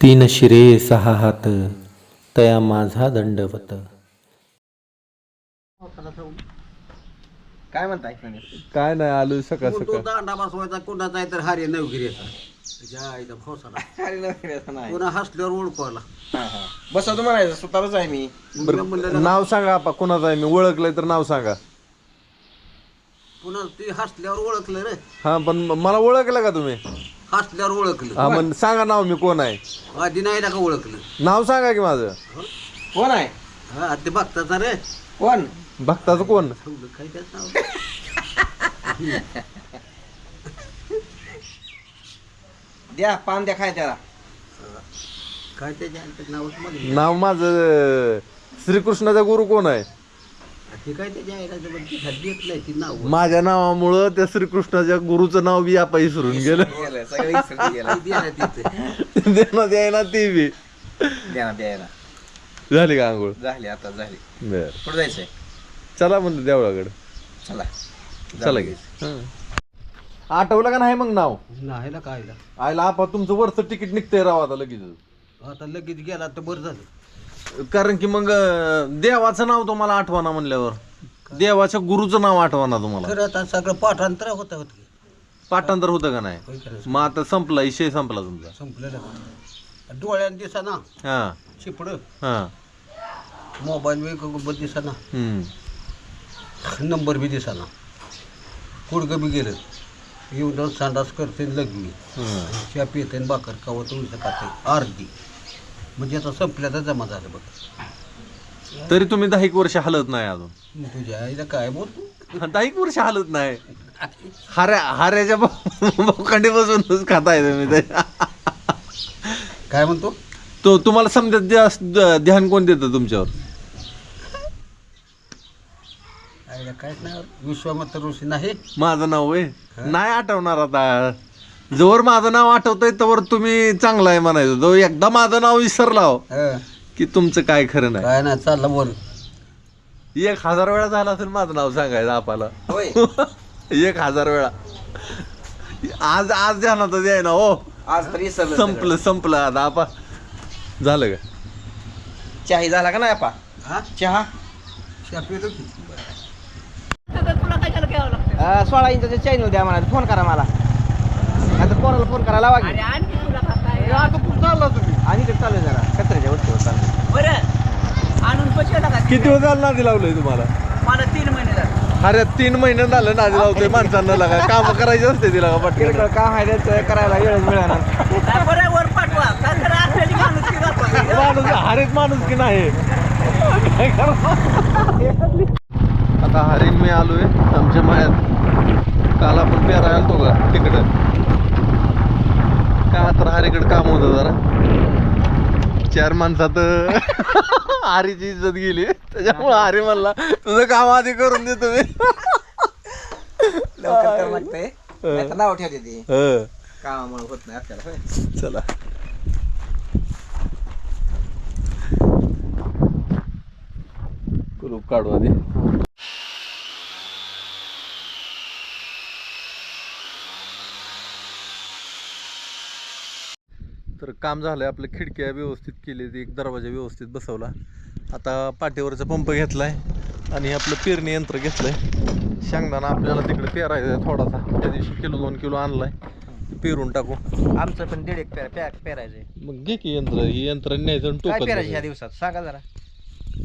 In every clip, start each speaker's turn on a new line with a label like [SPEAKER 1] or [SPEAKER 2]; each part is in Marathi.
[SPEAKER 1] तीन शिरे सहा हात तया माझा दंडवत.
[SPEAKER 2] काय म्हणताय?
[SPEAKER 3] काय नाही आलो सकाळ
[SPEAKER 4] तो
[SPEAKER 3] सकाळ.
[SPEAKER 4] दांडा बसवायचा कोणाचा आहे तर हारी नवगिरीचा फौसाला
[SPEAKER 2] नाही.
[SPEAKER 4] पुन्हा हसल्यावर ओळखवायला.
[SPEAKER 2] हा, हा. बसवतो म्हणायचं स्वतःच आहे मी.
[SPEAKER 3] बरं नाव सांगा आपा कोणाचं आहे मी? ओळखलंय तर नाव सांगा.
[SPEAKER 4] पुन्हा ती हसल्यावर ओळखलं रे.
[SPEAKER 3] हा पण म- मला ओळखलं का तुम्ही?
[SPEAKER 4] हसल्यावर ओळखलं.
[SPEAKER 3] हा मग सांगा नाव मी कोण आहे?
[SPEAKER 4] आधी नाही ना का ओळखलं.
[SPEAKER 3] नाव सांगा की माझं.
[SPEAKER 2] कोण आहे?
[SPEAKER 4] हा ते बघताचा रे.
[SPEAKER 2] कोण?
[SPEAKER 3] भक्ताचं कोण?
[SPEAKER 4] ठेवलं काय त्याचं नाव?
[SPEAKER 2] द्या पान द्या खाय त्याला.
[SPEAKER 4] काय त्याच्या आईचं नावच मध्ये
[SPEAKER 3] नाव माझं श्रीकृष्णाचा गुरु कोण आहे?
[SPEAKER 4] ते काय त्याच्या आईला देत नाही ती नाव
[SPEAKER 3] माझ्या नावामुळं त्या श्रीकृष्णाच्या गुरुचं नाव बी आपा विसरून गेलं.
[SPEAKER 2] गेलं सगळं विसरून गेलं.
[SPEAKER 4] द्यायला तिथे.
[SPEAKER 3] देण्यात यायला ती बी.
[SPEAKER 2] द्या ना द्यायला
[SPEAKER 3] झाली का आंघोळ?
[SPEAKER 2] झाली आता झाली.
[SPEAKER 3] बर.
[SPEAKER 2] कुठं जायचंय?
[SPEAKER 3] चला म्हणतो देवळाकडे.
[SPEAKER 2] चला.
[SPEAKER 3] चला की. आठवलं का नाही मग नाव?
[SPEAKER 4] नाही ना काय
[SPEAKER 3] आयला आपा तुमचं वरचं तिकीट निघतंय राव आता लगेच
[SPEAKER 4] आता लगेच गेला तर बरं झालं.
[SPEAKER 3] कारण की मग अं, देवाचं नाव तुम्हाला आठवणा म्हणल्यावर. देवाच्या गुरुचं नाव आठवणा तुम्हाला.
[SPEAKER 4] आता सगळं पाठांतर होतं होत
[SPEAKER 3] पाठांतर होतं का नाही?
[SPEAKER 4] होय
[SPEAKER 3] मग आता संपला विषय संपला तुमचा.
[SPEAKER 4] संपलेलं. डोळ्यात दिसाना
[SPEAKER 3] हा.
[SPEAKER 4] चिपडं.
[SPEAKER 3] हा.
[SPEAKER 4] मोबाईल बी दिसाना
[SPEAKER 3] हम्म.
[SPEAKER 4] नंबर बी दिसाना कुडगं बी गेलं. येऊन जाऊन संडास करते लग्नी.
[SPEAKER 3] हम्म.
[SPEAKER 4] च्या पिते आणि भाकर कावं तुमचं खाते. अर्धी. म्हणजे आता संपल्याचं जमा झालं बघ.
[SPEAKER 3] तरी तुम्ही दहा एक वर्ष हलत नाही अजून.
[SPEAKER 4] तुझ्या आईला काय बोलतो?
[SPEAKER 3] दहा एक वर्ष हलत नाही. हाऱ्या हाऱ्याच्या बोकांडी बसूनच खाताय तुम्ही ते.
[SPEAKER 4] काय म्हणतो?
[SPEAKER 3] तो तुम्हाला समजा जास्त ध्यान कोण देतं तुमच्यावर?
[SPEAKER 4] काय नाही विश्वामित्र ऋषी नाही?
[SPEAKER 3] माझं नाव आहे. नाही आठवणार आता. जवळ माझं नाव आठवतंय तवर तुम्ही चांगलं आहे म्हणायचं. जो एकदा माझं नाव विसरला हो,
[SPEAKER 4] हं.
[SPEAKER 3] की तुमचं काय खरं नाही.
[SPEAKER 4] काय नाही चाललं वर
[SPEAKER 3] एक हजार वेळा झाला असेल माझं नाव सांगायचं आपल्याला.
[SPEAKER 2] होय.
[SPEAKER 3] एक हजार वेळा. आज आज ध्यानात द्याय ना हो.
[SPEAKER 2] आज तर विसरलं
[SPEAKER 3] संपलं संपलं आता आपा. झालं का?
[SPEAKER 2] चहा झाला का नाही आपा?
[SPEAKER 4] हा?
[SPEAKER 2] चहा?
[SPEAKER 4] च्या पितो की.
[SPEAKER 2] अं, सोळा चॅनल द्या मला फोन करा मला. आता कोणाला फोन करा लावा की. आणि ते चालू आहे. जरा. कचऱ्याच्या चालू
[SPEAKER 5] बरं. आणून पैसे टाका.
[SPEAKER 3] किती वेळ झालं नादी लावलंय तुम्हाला?
[SPEAKER 5] मला तीन महिने झाले.
[SPEAKER 3] अरे तीन महिने झालं नादी लावतोय माणसांना लागा. काम करायचे असते तिला का पटकन?
[SPEAKER 2] काम आहे त्यांचं करायला वेळ मिळणार.
[SPEAKER 5] काय बरं वर पाठवा. काय तर असलेली माणूस की.
[SPEAKER 3] माणूस हरेक माणूस की नाही? काय करणार? आता हरिण मी आलोय आमच्या मायात काल आपण पेरायला आलतो का तिकडं. का तर हरीकडे काम होतं जरा. चार माणसात हारीची इज्जत गेली. त्याच्यामुळे हरी म्हणला तुझं काम आधी करून दे तुम्ही.
[SPEAKER 2] लवकर नाव ठेवते ती. कामामुळे होत नाही आपल्याला.
[SPEAKER 3] चला. कुलूप काढू आधी. तर काम झालंय आपल्या खिडक्या व्यवस्थित केली एक दरवाजा व्यवस्थित बसवला. आता पाठीवरचा पंप घेतलाय आणि आपलं पेरणी यंत्र घेतलंय. शेंगदाणा आपल्याला तिकडे पेरायचा आहे थोडासा. त्या दिवशी किलो दोन किलो आणलाय. पेरून टाकू.
[SPEAKER 2] आमचं पण दीड एक पेरा पेरा- पेरायचंय.
[SPEAKER 3] मग घे की यंत्र. ही यंत्र न्यायचं
[SPEAKER 2] काय पेरायचं
[SPEAKER 3] बसायचं.
[SPEAKER 2] दिवसात? सांगा जरा.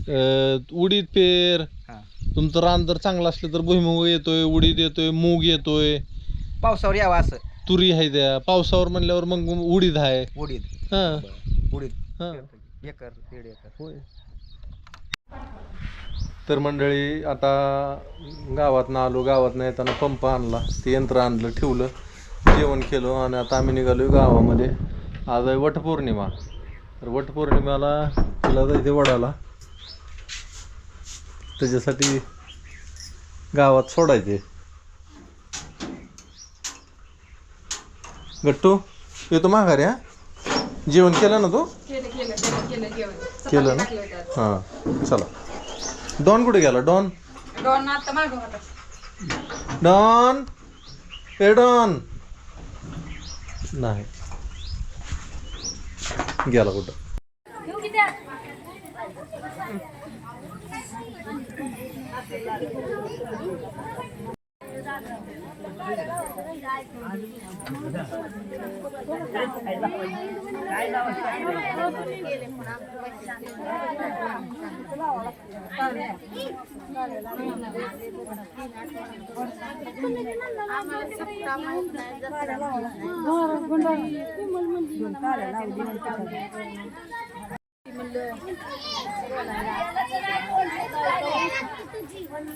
[SPEAKER 3] अं, उडीद पेर.
[SPEAKER 2] हा.
[SPEAKER 3] तुमचं रान जर चांगलं असलं तर भुईमुग येतोय उडीद येतोय मूग येतोय.
[SPEAKER 2] पावसावर यावं असं.
[SPEAKER 3] तुरी आहे त्या. पावसावर म्हणल्यावर मग उडीद आहे.
[SPEAKER 2] उडीद.
[SPEAKER 3] हा.
[SPEAKER 2] उडीद.
[SPEAKER 3] हा.
[SPEAKER 2] एकर दीड एकर.
[SPEAKER 3] होय. तर मंडळी आता गावात आलो गावात येताना पंप आणला. ते यंत्र आणलं ठेवलं जेवण केलं आणि आता आम्ही निघालो गावामध्ये. आज आहे वटपौर्णिमा. तर वटपौर्णिमेला तिला जायचे वडाला. त्याच्यासाठी गावात सोडायचे गट्टू येतो माघारी हा? जेवण केलं ना तू?
[SPEAKER 6] केलं
[SPEAKER 3] ना. हां चला. डॉन कुठे गेला? डॉन?
[SPEAKER 6] दोन आता मागं होता.
[SPEAKER 3] डॉन? ए डॉन! नाही. गेला कुठं?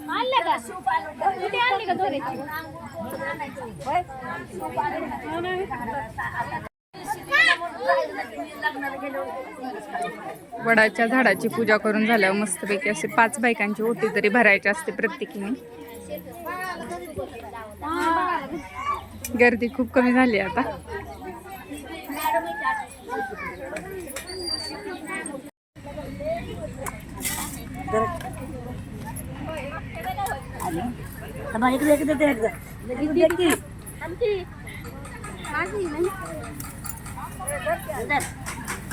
[SPEAKER 7] आणलं का कुठे आणली का दोन्हीची
[SPEAKER 6] वडाच्या झाडाची पूजा करून झाल्यावर मस्तपैकी असे पाच बायकांची ओटी तरी भरायची असते प्रत्येकीने. गर्दी खूप कमी झाली आता.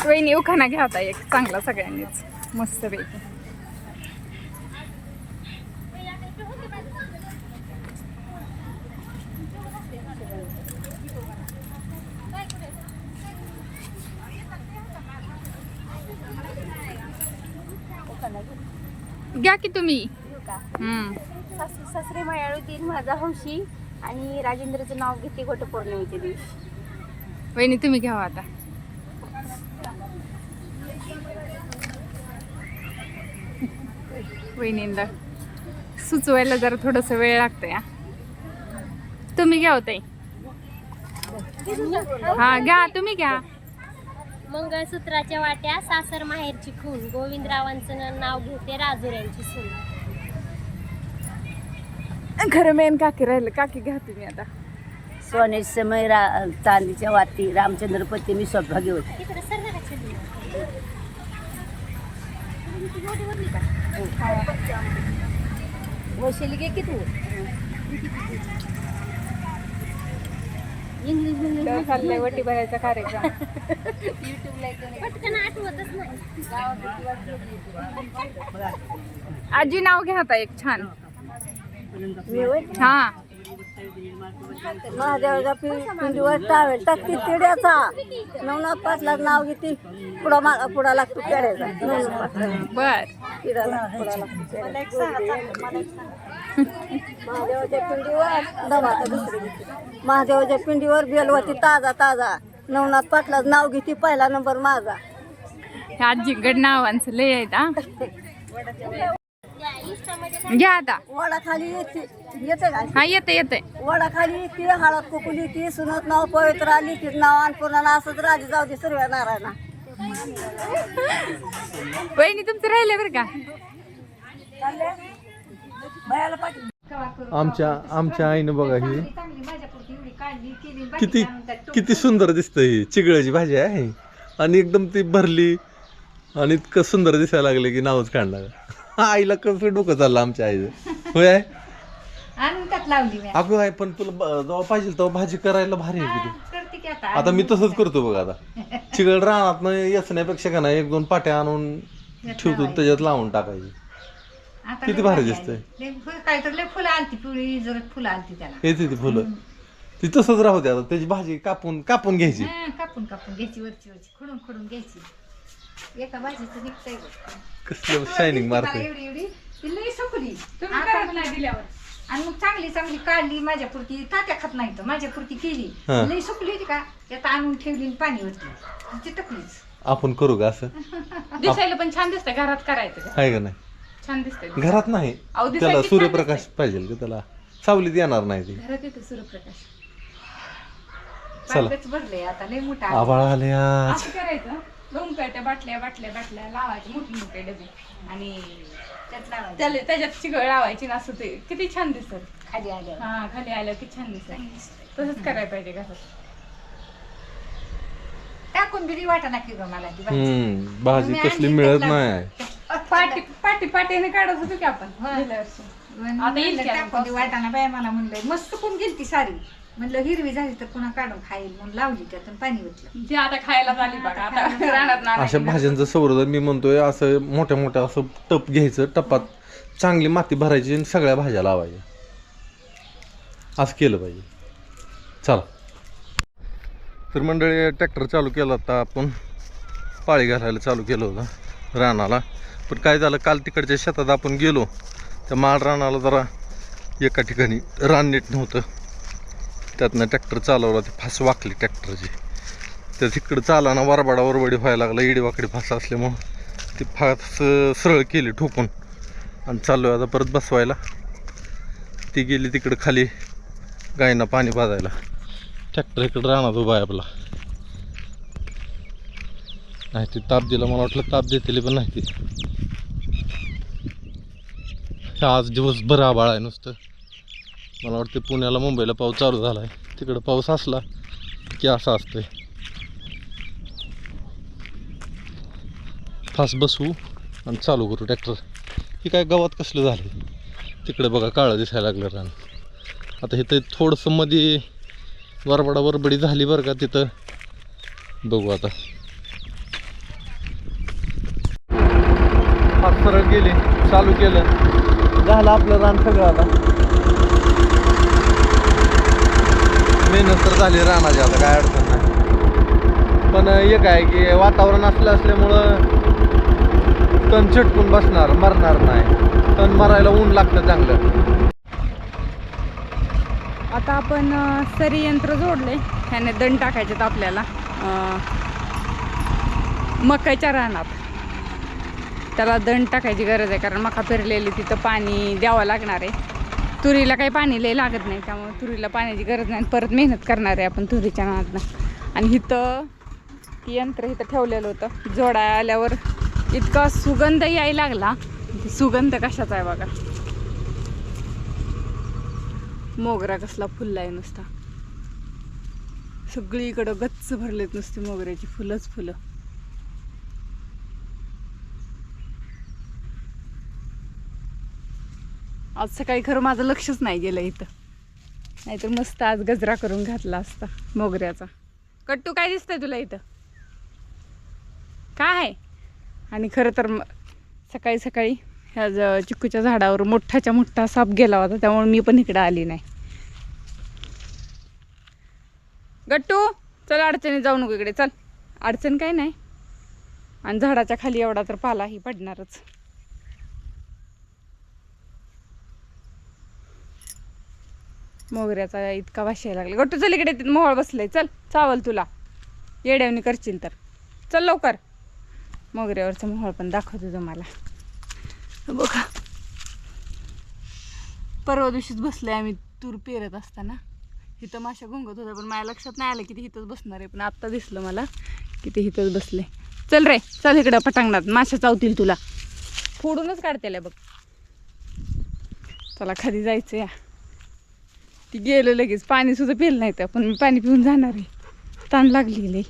[SPEAKER 6] वहिनी उखाणा घ्या आता एक चांगला सगळ्यांनीच. मस्तपैकी घ्या की तुम्ही? हम्म.
[SPEAKER 7] सासरे मायाळू दिन माझा हौशी आणि राजेंद्रचं नाव घेते वटपौर्णिमेच्या दिवशी.
[SPEAKER 6] वहिनी तुम्ही घ्यावा आता. वहिनींना सुचवायला जरा थोडस वेळ लागतं या तुम्ही घ्या होताई हा घ्या तुम्ही घ्या.
[SPEAKER 7] मंगळसूत्राच्या वाट्या सासर माहेरची खून. गोविंदरावांचं नाव घेते राजुऱ्यांची सून.
[SPEAKER 6] खरं मेन काकी राहिलं. काकी घ्या तुम्ही आता.
[SPEAKER 8] सोने समय रा चांदीच्या वाती रामचंद्रपती मी सौभाग्य होते. वशिली घे की तू?
[SPEAKER 6] तर चाललंय वटी भरायचा कार्यक्रम.
[SPEAKER 7] पटकन आठवतच नाही.
[SPEAKER 6] आजी नाव घ्या आता एक छान. हा.
[SPEAKER 8] महादेवाच्या पिंडीवर टावेल. टाकती तिड्याचा. नवनाथ पाटला नाव घेते पुढा मा पुढा लागतो नवनाथ पाटला
[SPEAKER 6] बर.
[SPEAKER 8] महादेवाच्या पिंडीवर दमाचा दुसरी महादेवाच्या पिंडीवर बेलवती ताजा ताजा. नवनाथ पाटलाच नाव घेते. पहिला नंबर माझा.
[SPEAKER 6] ह्या आजीकड नावांचं लय आहेत हा. घ्या आता.
[SPEAKER 8] वडाखाली येते. येते
[SPEAKER 6] हा येते येते.
[SPEAKER 8] वडाखाली येते हळद कुकुली येते सुनत नाव पवित्र आली ती नाव अन्नपूर्णा असंच राजी जाऊ दे सर्व नारायणा.
[SPEAKER 6] वहिनी तुमचं राहिले बरं का?
[SPEAKER 3] आमच्या आमच्या आईनं बघा ही. किती किती सुंदर दिसतं ही. चिगळाची भाजी आहे. आणि एकदम ती भरली आणि इतकं सुंदर दिसायला लागले की नावच काढणार. आईला कसं डोकं चाललं आमच्या आईचं. होय? आहे अगं आहे पण तुला ब- जेव्हा पाहिजे तेव्हा भाजी करायला भारी आहे किती आता. मी तसंच करतो बघ आता. चिगळ रानात येचण्यापेक्षा का नाही एक दोन पाट्या आणून ठेवतो त्याच्यात लावून टाकायची. किती भारी दिसतंय.
[SPEAKER 5] काहीतरी लय फुलं आलती पिवळी जर फुलं आलती त्याला.
[SPEAKER 3] येते ती फुलं. ती तसंच राहू दे आता. त्याची भाजी कापून कापून घ्यायची.
[SPEAKER 5] हं, कापून कापून घ्यायची वरची वरची. खुडून खुडून घ्यायची. एका भाजीचं निघतंय बघ.
[SPEAKER 3] कसलं शायनिंग
[SPEAKER 5] मला
[SPEAKER 3] मारते
[SPEAKER 5] एवढी एवढी. ती लई संपली
[SPEAKER 6] तुम्ही
[SPEAKER 5] आता-
[SPEAKER 6] करत नाही दिल्यावर.
[SPEAKER 5] आणि मग चांगली चांगली काढली माझ्या पुरती तात्या खात नाही तर माझ्या पुरती केली.
[SPEAKER 3] हा.
[SPEAKER 5] लई सुकली होती का? त्यात आणून ठेवली आणि पाणी होती ती टकलीच.
[SPEAKER 3] आपण करू का असं?
[SPEAKER 6] दिसायला पण छान दिसतंय घरात करायचं का?
[SPEAKER 3] आहे का नाही?
[SPEAKER 6] छान दिसतंय.
[SPEAKER 3] घरात नाही.
[SPEAKER 6] अहो, दिसायला
[SPEAKER 3] त्याला
[SPEAKER 6] छान
[SPEAKER 3] सूर्यप्रकाश पाहिजे का त्याला? सावलीत येणार नाही ती.
[SPEAKER 6] घरात येतो सूर्यप्रकाश.
[SPEAKER 3] चला.
[SPEAKER 5] भरलंय आता लई मोठा.
[SPEAKER 3] आभाळ आले आज.
[SPEAKER 6] असं करायचं? दोन पेट्या बाटल्या बाटल्या बाटल्या लावायचे मोठे मोठे डबे. आणि
[SPEAKER 5] त्यात लावायचं.
[SPEAKER 6] त्याला त्याच्यात चिगळ लावायची ना असं ते. किती छान दिसत.
[SPEAKER 5] खाली आल्या
[SPEAKER 6] हा खाली आलं की छान दिसत. तसंच करायला पाहिजे घरात.
[SPEAKER 5] टाकून बिरी वाटा ना की गं मला ती भाजी.
[SPEAKER 3] हम्म भाजी
[SPEAKER 5] मी आणली
[SPEAKER 3] मिळत
[SPEAKER 5] त्यातला-
[SPEAKER 3] नाही.
[SPEAKER 6] पाटी पाटी पाटीने काढत होतो की आपण
[SPEAKER 5] होय.
[SPEAKER 6] गेल्या वर्षी. आता येईल
[SPEAKER 5] म्हणलं टाकून वाटाणा बाय मला म्हणलंय मस्त कोण गेली ती सारी म्हणलं हिरवी झाली तर पुन्हा काढून खाईल म्हणून लावली त्यातून पाणी ओतलं.
[SPEAKER 6] जे आता खायला झाली बघा आता
[SPEAKER 3] अशा भाज्यांचं संवर्धन मी म्हणतोय असं मोठ्या मोठ्या असं टप घ्यायचं टपात चांगली माती भरायची आणि सगळ्या भाज्या लावायच्या. असं केलं पाहिजे. चला. तर मंडळी ट्रॅक्टर चालू केला होता आपण. पाळी घालायला चालू केलं होतं रानाला. पण काय झालं काल तिकडच्या शेतात आपण गेलो. त्या माळ रानाला जरा एका ठिकाणी रान नीट नव्हतं. त्यातनं ट्रॅक्टर चालवला ते फास वाकली ट्रॅक्टरची. तर तिकडं चालाना वरबाडा वरबडी व्हायला लागला इडीवाकडी फास असल्यामुळं ती फास सरळ केली ठोकून आणि चाललो आता परत बसवायला. ती गेली तिकडं खाली गायींना पाणी पाजायला. ट्रॅक्टर इकडं राहणार उभा आहे आपला. नाही ती ताप दिला मला वाटलं ताप देतील पण नाही ती. आज दिवसभर आबाळ आहे नुसतं. मला वाटतं पुण्याला मुंबईला पाऊस चालू झाला आहे तिकडं पाऊस असला की असा असतंय. फास्ट बसवू आणि चालू करू ट्रॅक्टर. हे काय गावात कसलं झालं तिकडे बघा काळं दिसायला लागलं रान. आता इथं थोडंसं मध्ये वरबडा वरबडी झाली बरं का तिथं. बघू आता. फास्ट सरळ गेले चालू केलं. झालं आपलं रान सगळं आता. मेहनत तर झाली रानाची आता काय अडचण नाही. पण एक आहे की वातावरण असलं असल्यामुळं तण चिटकून बसणार मरणार नाही. तण मरायला ऊन लागतं चांगलं.
[SPEAKER 6] आता आपण सरी यंत्र जोडले. ह्याने दण टाकायचेत आपल्याला. अं, मकाच्या रानात. त्याला दण टाकायची गरज आहे कारण मका पेरलेली तिथं पाणी द्यावं लागणार आहे. तुरीला काही पाणी लय लागत नाही त्यामुळे तुरीला पाण्याची गरज नाही परत मेहनत करणार आहे आपण तुरीच्या नावातनं. आणि इथं यंत्र इथं ठेवलेलं होतं. जोडा आल्यावर इतका सुगंध यायला लागला. सुगंध कशाचा आहे बघा. मोगरा कसला फुलला आहे नुसता. सगळीकडं गच्च भरलेत नुसती मोगऱ्याची फुलंच फुलं. आज सकाळी खरं माझं लक्षच नाही गेलं इथं. नाहीतर मस्त आज गजरा करून घातला असता मोगऱ्याचा. कट्टू काय दिसतंय तुला इथं? काय आहे? आणि खरं तर सकाळी सकाळी ह्या ज- चिक्कूच्या झाडावर मोठाच्या मोठा साप गेला होता त्यामुळे मी पण इकडं आली नाही. गट्टू चल अडचणी जाऊ नको इकडे चल. अडचण काय नाही. आणि झाडाच्या खाली एवढा तर पालाही पडणारच. मोगऱ्याचा इतका वाशायला लागला. गट्टू चल इकडे तिथं मोहळ बसलंय. चल चावल तुला. येड्यावनी करशील तर. चल लवकर. मोगऱ्यावरचं मोहळ पण दाखवतो तुम्हाला बघा. परवा दिवशीच बसले आम्ही तूर पेरत असताना. इथं माशा घुंगत होत्या पण माझ्या लक्षात नाही आलं की ते इथंच बसणार आहे. पण आत्ता दिसलं मला की ते इथंच बसले. चल रे चल इकडं पटांगणात. माशा चावतील तुला. फोडूनच काढतेल्या बघ. चला खाली जायचं या? की गेलं लगेच. पाणी सुद्धा पिलं नाही तर पण मी पाणी पिऊन जाणार आहे. ताण लागली लई.